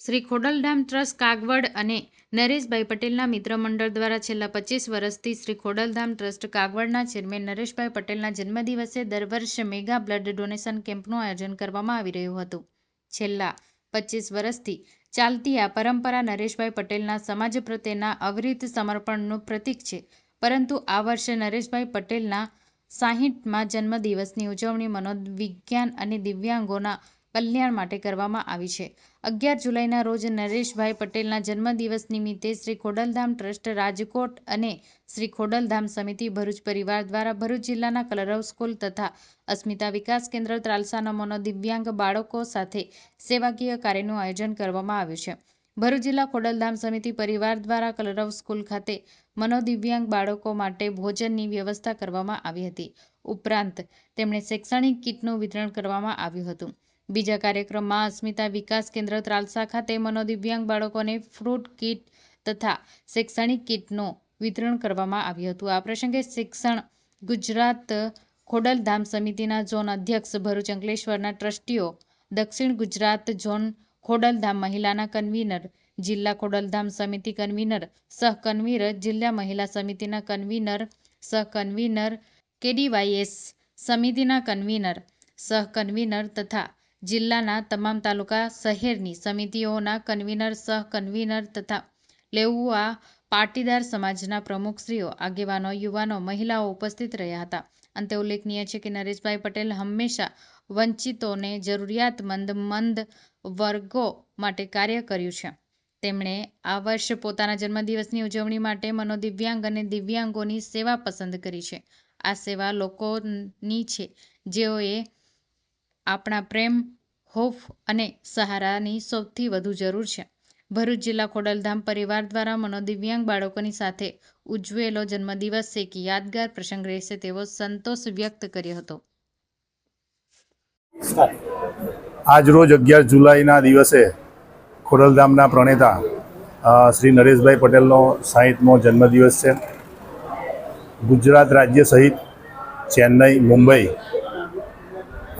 Shri Khodaldham trust Kagvad અને નરેશભાઈ પટેલના મિત્ર મંડળ દ્વારા છેલ્લા પચીસ વર્ષથી શ્રી ખોડલધામ ટ્રસ્ટ કાગવડના ચેરમેન નરેશભાઈ પટેલના જન્મદિવસે દર વર્ષે મેગા બ્લડ ડોનેશન કેમ્પનું આયોજન કરવામાં આવી રહ્યું હતું. છેલ્લા પચીસ વર્ષથી ચાલતી આ પરંપરા નરેશભાઈ પટેલના સમાજ પ્રત્યેના અવિરત સમર્પણનું પ્રતીક છે. પરંતુ આ વર્ષે નરેશભાઈ પટેલના સાહીઠમાં જન્મદિવસની ઉજવણી મનોવિજ્ઞાન અને દિવ્યાંગોના કલ્યાણ માટે કરવામાં આવી છે. અગિયાર જુલાઈના રોજ નરેશભાઈ પટેલના જન્મદિવસ નિમિત્તે શ્રી ખોડલધામ ટ્રસ્ટ રાજકોટ અને શ્રી ખોડલધામ સમિતિ ભરૂચ પરિવાર દ્વારા ભરૂચ જિલ્લાના કલરવ સ્કૂલ તથા અસ્મિતા વિકાસ કેન્દ્ર ત્રાલસાના મનોદિવ્યાંગ બાળકો સાથે સેવાકીય કાર્યનું આયોજન કરવામાં આવ્યું છે. ભરૂચ જિલ્લા ખોડલધામ સમિતિ પરિવાર દ્વારા કલરવ સ્કૂલ ખાતે મનોદિવ્યાંગ બાળકો માટે ભોજનની વ્યવસ્થા કરવામાં આવી હતી. ઉપરાંત, તેમણે શૈક્ષણિક કીટનું વિતરણ કરવામાં આવ્યું હતું. બીજા કાર્યક્રમમાં અસ્મિતા વિકાસ કેન્દ્ર ત્રાલસા ખાતે મનોદિવ્યાંગ બાળકોને ફ્રૂટ કીટ તથા શૈક્ષણિક કીટનું વિતરણ કરવામાં આવ્યું હતું. આ પ્રસંગે શિક્ષણ ગુજરાત ખોડલધામ સમિતિના ઝોન અધ્યક્ષ ભરૂચ અંકલેશ્વરના ટ્રસ્ટીઓ, દક્ષિણ ગુજરાત ઝોન ખોડલધામ મહિલાના કન્વીનર, જિલ્લા ખોડલધામ સમિતિ કન્વીનર સહ કન્વીનર જિલ્લા મહિલા સમિતિના કન્વીનર સહ કન્વીનર કેડીવાયએસ સમિતિના કન્વીનર સહ કન્વીનર તથા જિલ્લાના તમામ તાલુકા શહેરની સમિતિઓના કન્વીનર સહ કન્વીનર તથા લેઉઆ પાટીદાર સમાજના પ્રમુખશ્રીઓ, આગેવાનો, યુવાનો, મહિલાઓ ઉપસ્થિત રહ્યા હતા. અંતે ઉલ્લેખનીય છે કે નરેશભાઈ પટેલ હંમેશા વંચિતોને જરૂરિયાતમંદ, મંદ વર્ગો માટે કાર્ય કર્યું છે. તેમણે આ વર્ષે પોતાના જન્મદિવસની ઉજવણી માટે મનોદિવ્યાંગ અને દિવ્યાંગોની સેવા પસંદ કરી છે. આ સેવા લોકોની છે જેઓએ આપણા પ્રેમ, હોફ અને સહારાની સૌથી વધુ જરૂર છે. ભરૂચ જિલ્લા ખોડલધામ પરિવાર દ્વારા મનોદિવ્યાંગ બાળકોની સાથે ઉજવેલો જન્મદિવસ એક યાદગાર પ્રસંગ રહેશે તેવો સંતોષ વ્યક્ત કર્યો હતો. આજ રોજ અગિયાર જુલાઈના દિવસે ખોડલધામના પ્રણેતા શ્રી નરેશભાઈ પટેલનો સાહીઠમો જન્મદિવસ છે. ગુજરાત રાજ્ય સહિત ચેન્નઈ, મુંબઈ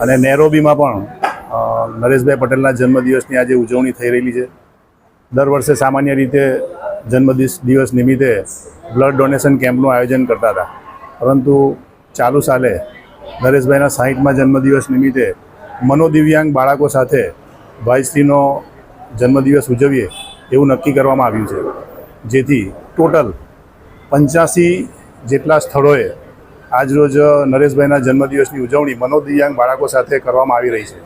અને નેરોબીમાં પણ નરેશભાઈ પટેલના જન્મદિવસની આજે ઉજવણી થઈ રહેલી છે. દર વર્ષે સામાન્ય રીતે જન્મદિવસ દિવસ નિમિત્તે બ્લડ ડોનેશન કેમ્પનું આયોજન કરતા હતા. પરંતુ ચાલુ સાલે નરેશભાઈના સાહીઠમાં જન્મદિવસ નિમિત્તે મનોદિવ્યાંગ બાળકો સાથે ભાઈશ્રીનો જન્મદિવસ ઉજવીએ એવું નક્કી કરવામાં આવ્યું છે. જેથી ટોટલ પંચ્યાસી જેટલા સ્થળોએ આજરોજ નરેશભાઈના જન્મદિવસની ઉજવણી મનોદિવ્યાંગ બાળકો સાથે કરવામાં આવી રહી છે.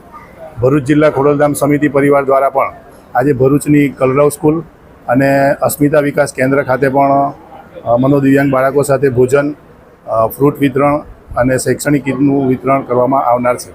ભરૂચ જિલ્લા ખોડલધામ સમિતિ પરિવાર દ્વારા પણ આજે ભરૂચની કલરવ સ્કૂલ અને અસ્મિતા વિકાસ કેન્દ્ર ખાતે પણ મનોદિવ્યાંગ બાળકો સાથે ભોજન ફ્રૂટ વિતરણ અને શૈક્ષણિક કીટનું વિતરણ કરવામાં આવનાર છે.